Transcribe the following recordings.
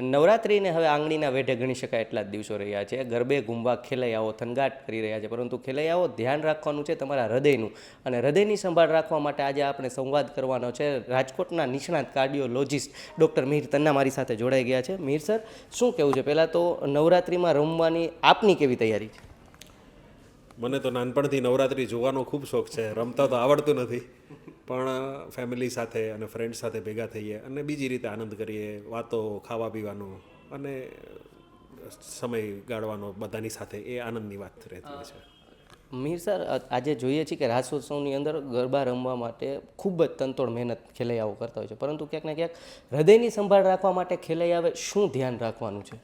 નવરાત્રિને હવે આંગળીના વેઢે ગણી શકાય એટલા જ દિવસો રહ્યા છે. ગરબે, ઘૂમવા, ખેલૈયાઓ થનગાટ કરી રહ્યા છે. પરંતુ ખેલૈયાઓ ધ્યાન રાખવાનું છે તમારા હૃદયનું. અને હૃદયની સંભાળ રાખવા માટે આજે આપણે સંવાદ કરવાનો છે રાજકોટના નિષ્ણાત કાર્ડિયોલોજિસ્ટ ડૉક્ટર મિહિર તન્ના મારી સાથે જોડાઈ ગયા છે. મિહિર સર, શું કહેવું છે? પહેલાં તો નવરાત્રિમાં રમવાની આપની કેવી તૈયારી છે? મને તો નાનપણથી નવરાત્રિ જોવાનો ખૂબ શોખ છે. રમતા તો આવડતું નથી. પણ ફેમિલી સાથે અને ફ્રેન્ડ સાથે ભેગા થઈએ અને બીજી રીતે આનંદ કરીએ વાતો ખાવા પીવાનો અને સમય ગાળવાનો બધાની સાથે એ આનંદની વાત રહેતી હોય છે. મીર સર આજે જોઈએ છીએ કે રાસોત્સવની અંદર ગરબા રમવા માટે ખૂબ જ તનતોડ મહેનત ખેલૈયાઓ કરતા હોય છે. પરંતુ ક્યાંક ને ક્યાંક હૃદયની સંભાળ રાખવા માટે ખેલૈયાઓએ શું ધ્યાન રાખવાનું છે?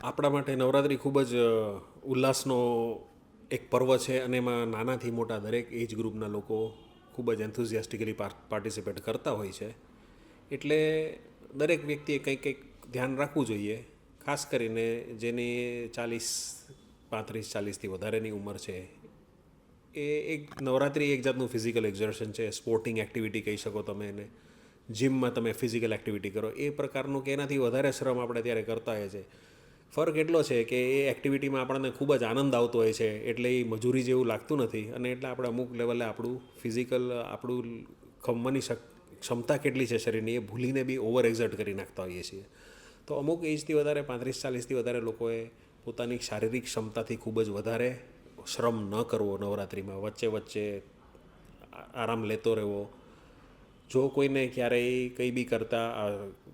આપણા માટે નવરાત્રિ ખૂબ જ ઉલ્લાસનો એક પર્વ છે અને એમાં નાનાથી મોટા દરેક એજ ગ્રુપના લોકો ખૂબ જ એન્થુઝિયાસ્ટિકલી પાર્ટિસિપેટ કરતા હોય છે. એટલે દરેક વ્યક્તિએ કંઈક કંઈક ધ્યાન રાખવું જોઈએ, ખાસ કરીને જેની ચાલીસ, પાંત્રીસ, ચાલીસથી વધારેની ઉંમર છે. એ એક નવરાત્રિ એક જાતનું ફિઝિકલ એક્ઝર્શન છે સ્પોર્ટિંગ એક્ટિવિટી કહી શકો તમે એને. જિમમાં તમે ફિઝિકલ એક્ટિવિટી કરો. એ પ્રકારનું કે એનાથી વધારે શ્રમ આપણે ત્યારે કરતા હોઈએ છીએ. ફરક એટલો છે કે એ એક્ટિવિટીમાં આપણને ખૂબ જ આનંદ આવતો હોય છે, એટલે એ મજૂરી જેવું લાગતું નથી. અને એટલે આપણે અમુક લેવલે આપણું ફિઝિકલ આપણું ખમવાની ક્ષમતા કેટલી છે શરીરની, એ ભૂલીને બી ઓવર એક્ઝર્ટ કરી નાખતા હોઈએ છીએ. તો અમુક એજથી વધારે, પાંત્રીસ ચાલીસથી વધારે લોકોએ પોતાની શારીરિક ક્ષમતાથી ખૂબ જ વધારે શ્રમ ન કરવો નવરાત્રિમાં. વચ્ચે વચ્ચે આરામ લેતો રહેવો. જો કોઈને ક્યારેય કંઈ બી કરતા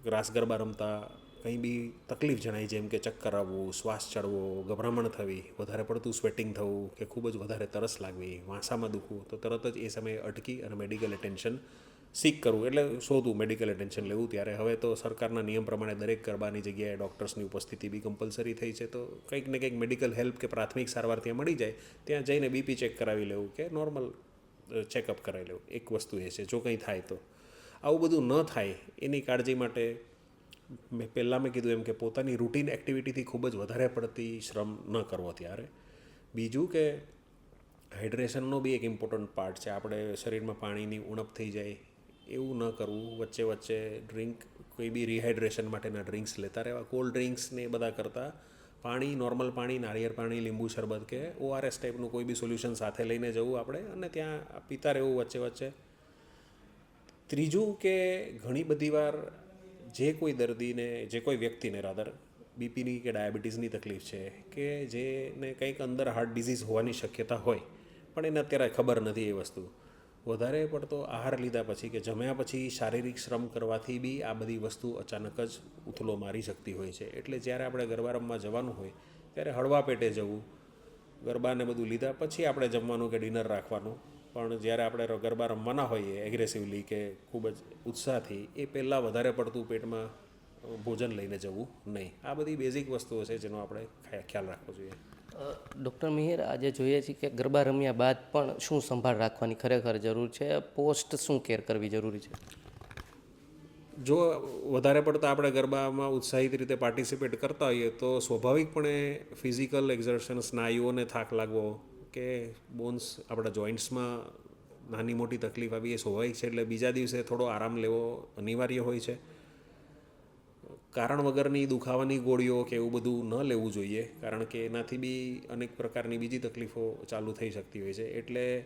રાસ ગરબા રમતા કંઈ બી તકલીફ જણાય, જેમ કે ચક્કર આવવું, શ્વાસ ચડવો, ગભરામણ થવી, વધારે પડતું સ્વેટિંગ થવું, કે ખૂબ જ વધારે તરસ લાગવી, વાંસામાં દુખવું, તો તરત જ એ સમયે અટકી અને મેડિકલ એટેન્શન સીક કરવું. એટલે શોધવું મેડિકલ એટેન્શન લેવું. ત્યારે હવે તો સરકારના નિયમ પ્રમાણે દરેક ગરબાની જગ્યાએ ડૉક્ટર્સની ઉપસ્થિતિ બી કમ્પલસરી થઈ છે. તો કંઈક ને કંઈક મેડિકલ હેલ્પ કે પ્રાથમિક સારવાર ત્યાં મળી જાય, ત્યાં જઈને બીપી ચેક કરાવી લેવું કે નોર્મલ ચેકઅપ કરાવી લેવું. એક વસ્તુ એ છે, જો કંઈ થાય તો. આવું બધું ન થાય, એની કાળજી માટે મેં પહેલાં મેં કીધું એમ કે પોતાની રૂટીન એક્ટિવિટીથી ખૂબ જ વધારે પડતી શ્રમ ન કરવો ત્યારે. બીજું કે હાઇડ્રેશનનો બી એક ઇમ્પોર્ટન્ટ પાર્ટ છે. આપણે શરીરમાં પાણીની ઉણપ થઈ જાય એવું ન કરવું. વચ્ચે વચ્ચે ડ્રિંક કોઈ બી રિહાઇડ્રેશન માટેના ડ્રિંક્સ લેતા રહેવા. કોલ્ડ ડ્રિંક્સ ને એ બધા કરતાં પાણી નોર્મલ પાણી, નારિયેળ પાણી, લીંબુ શરબત કે ઓઆરએસ ટાઈપનું કોઈ બી સોલ્યુશન સાથે લઈને જવું આપણે અને ત્યાં પીતા રહેવું વચ્ચે વચ્ચે. ત્રીજું કે ઘણી બધી વાર જે કોઈ દર્દીને, જે કોઈ વ્યક્તિને રાદર બીપીની કે ડાયાબિટીસની તકલીફ છે કે જેને કંઈક અંદર હાર્ટ ડિઝીઝ હોવાની શક્યતા હોય, પણ એને અત્યારે ખબર નથી એ વસ્તુ. વધારે પડતો આહાર લીધા પછી કે જમ્યા પછી શારીરિક શ્રમ કરવાથી બી આ બધી વસ્તુ અચાનક જ ઉથલો મારી શકતી હોય છે. એટલે જ્યારે આપણે ગરબા રમવા જવાનું હોય, ત્યારે હળવા પેટે જવું, ગરબાને બધું લીધા પછી આપણે જમવાનું કે ડિનર રાખવાનું પણ જ્યારે આપણે ગરબા રમવાના હોઈએ એગ્રેસિવલી કે ખૂબ જ ઉત્સાહથી એ પહેલાં વધારે પડતું પેટમાં ભોજન લઈને જવું નહીં. આ બધી બેઝિક વસ્તુઓ છે જેનો આપણે ખ્યાલ રાખવો જોઈએ. ડૉક્ટર મિહિર આજે જોઈએ છીએ કે ગરબા રમ્યા બાદ પણ શું સંભાળ રાખવાની ખરેખર જરૂર છે? પોસ્ટ શું કેર કરવી જરૂરી છે? જો વધારે પડતા આપણે ગરબામાં ઉત્સાહિત રીતે પાર્ટિસિપેટ કરતા હોઈએ તો સ્વાભાવિકપણે ફિઝિકલ એક્ઝર્શન સ્નાયુઓને થાક લાગવો કે બોન્સ આપણા જોઈન્ટ્સમાં નાની મોટી તકલીફ આવી એ સ્વાભાવિક છે એટલે બીજા દિવસે થોડો આરામ લેવો અનિવાર્ય હોય છે. કારણ વગરની દુખાવાની ગોળીઓ કે એવું બધું ન લેવું જોઈએ, કારણ કે એનાથી બી અનેક પ્રકારની બીજી તકલીફો ચાલુ થઈ શકતી હોય છે. એટલે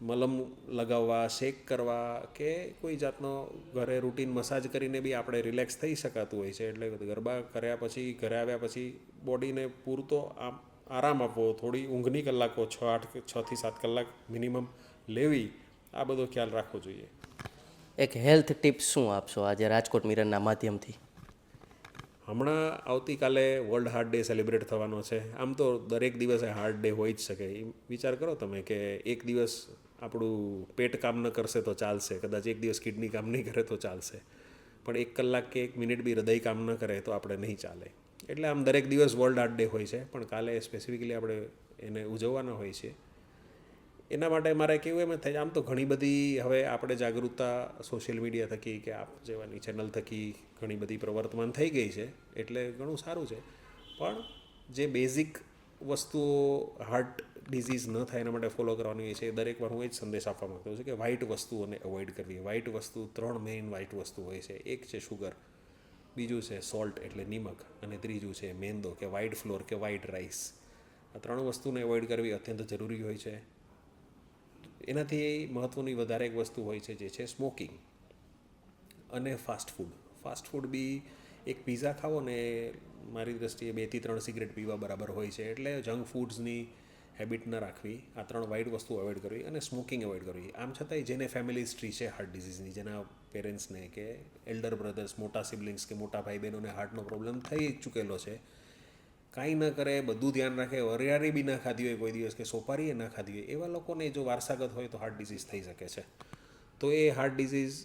મલમ લગાવવા, શેક કરવા કે કોઈ જાતનો ઘરે રૂટીન મસાજ કરીને બી આપણે રિલેક્સ થઈ શકાતું હોય છે. એટલે ગરબા કર્યા પછી, ઘરે આવ્યા પછી બોડીને પૂરતો આમ આરામ આપવો થોડી ઊંઘની કલાકો છ આઠ છથી સાત કલાક મિનિમમ લેવી આ બધો ખ્યાલ રાખવો જોઈએ. એક હેલ્થ ટિપ્સ શું આપશો આજે રાજકોટ મિરરના માધ્યમથી? હમણાં આવતીકાલે વર્લ્ડ હાર્ટ ડે સેલિબ્રેટ થવાનો છે. આમ તો દરેક દિવસે હાર્ટ ડે હોઈ જ શકે. એ વિચાર કરો તમે કે એક દિવસ આપણું પેટ કામ ન કરશે તો ચાલશે. કદાચ એક દિવસ કિડની કામ નહીં કરે તો ચાલશે. પણ એક કલાક કે એક મિનિટ બી હૃદય કામ ન કરે તો આપણે નહીં ચાલે. એટલે આમ દરેક દિવસ વર્લ્ડ આર્ટ ડે હોય છે, પણ કાલે સ્પેસિફિકલી આપણે એને ઉજવવાના હોય છે. એના માટે મારે કેવું એમ થાય, આમ તો ઘણી બધી હવે આપણે જાગૃતતા સોશિયલ મીડિયા થકી કે આપ જેવાની ચેનલ થકી ઘણી બધી પ્રવર્તમાન થઈ ગઈ છે, એટલે ઘણું સારું છે. પણ જે બેઝિક વસ્તુઓ હાર્ટ ડિઝીઝ ન થાય એના માટે ફોલો કરવાની હોય છે દરેક વાર હું એ જ સંદેશ આપવા માગતો છું કે વ્હાઇટ વસ્તુઓને અવોઇડ કરવી. વ્હાઇટ વસ્તુ ત્રણ મેઇન વ્હાઇટ વસ્તુ હોય છે. એક છે શુગર બીજું છે સોલ્ટ એટલે નિમક અને ત્રીજું છે મેંદો કે વ્હાઈટ ફ્લોર કે વ્હાઈટ રાઈસ આ ત્રણ વસ્તુને એવોઇડ કરવી અત્યંત જરૂરી હોય છે. એનાથી મહત્ત્વની વધારે એક વસ્તુ હોય છે જે છે સ્મોકિંગ અને ફાસ્ટ ફૂડ ફાસ્ટ ફૂડ બી એક પીઝા ખાવો ને મારી દૃષ્ટિએ બેથી ત્રણ સિગરેટ પીવા બરાબર હોય છે. એટલે જંક ફૂડ્સની હેબિટ ન રાખવી, આ ત્રણ વાઇટ વસ્તુ અવોઇડ કરવી અને સ્મોકિંગ અવોઇડ કરવી. આમ છતાંય જેને ફેમિલી હિસ્ટ્રી છે હાર્ટ ડિઝીઝની જેના પેરેન્ટ્સને કે એલ્ડર બ્રધર્સ મોટા સિબ્લિંગ્સ કે મોટા ભાઈ બહેનોને હાર્ટનો પ્રોબ્લેમ થઈ ચૂકેલો છે, કાંઈ ન કરે, બધું ધ્યાન રાખે, વરિયાળી બી ના ખાધી હોય કોઈ દિવસ કે સોપારીએ ના ખાધી હોય, એવા લોકોને જો વારસાગત હોય તો હાર્ટ ડિઝીઝ થઈ શકે છે. તો એ હાર્ટ ડિઝીઝ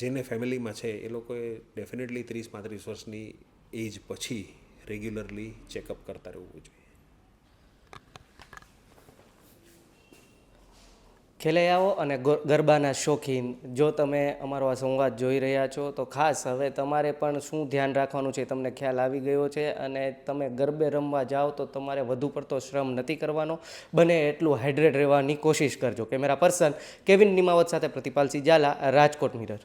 જેને ફેમિલીમાં છે, એ લોકોએ ડેફિનેટલી ત્રીસ પાંત્રીસ વર્ષની એજ પછી રેગ્યુલરલી ચેકઅપ કરતા રહેવું જોઈએ. ખેલૈયાઓ અને ગરબાના શોખીન. જો તમે અમારો આ સંવાદ જોઈ રહ્યા છો, તો ખાસ હવે તમારે પણ શું ધ્યાન રાખવાનું છે તમને ખ્યાલ આવી ગયો છે અને તમે ગરબે રમવા જાઓ તો તમારે વધુ પડતો શ્રમ નથી કરવાનો. બને એટલું હાઇડ્રેટ રહેવાની કોશિશ કરજો. કેમેરા પર્સન કેવિન નિમાવત સાથે પ્રતિપાલસિંહ ઝાલા, રાજકોટ મિરર.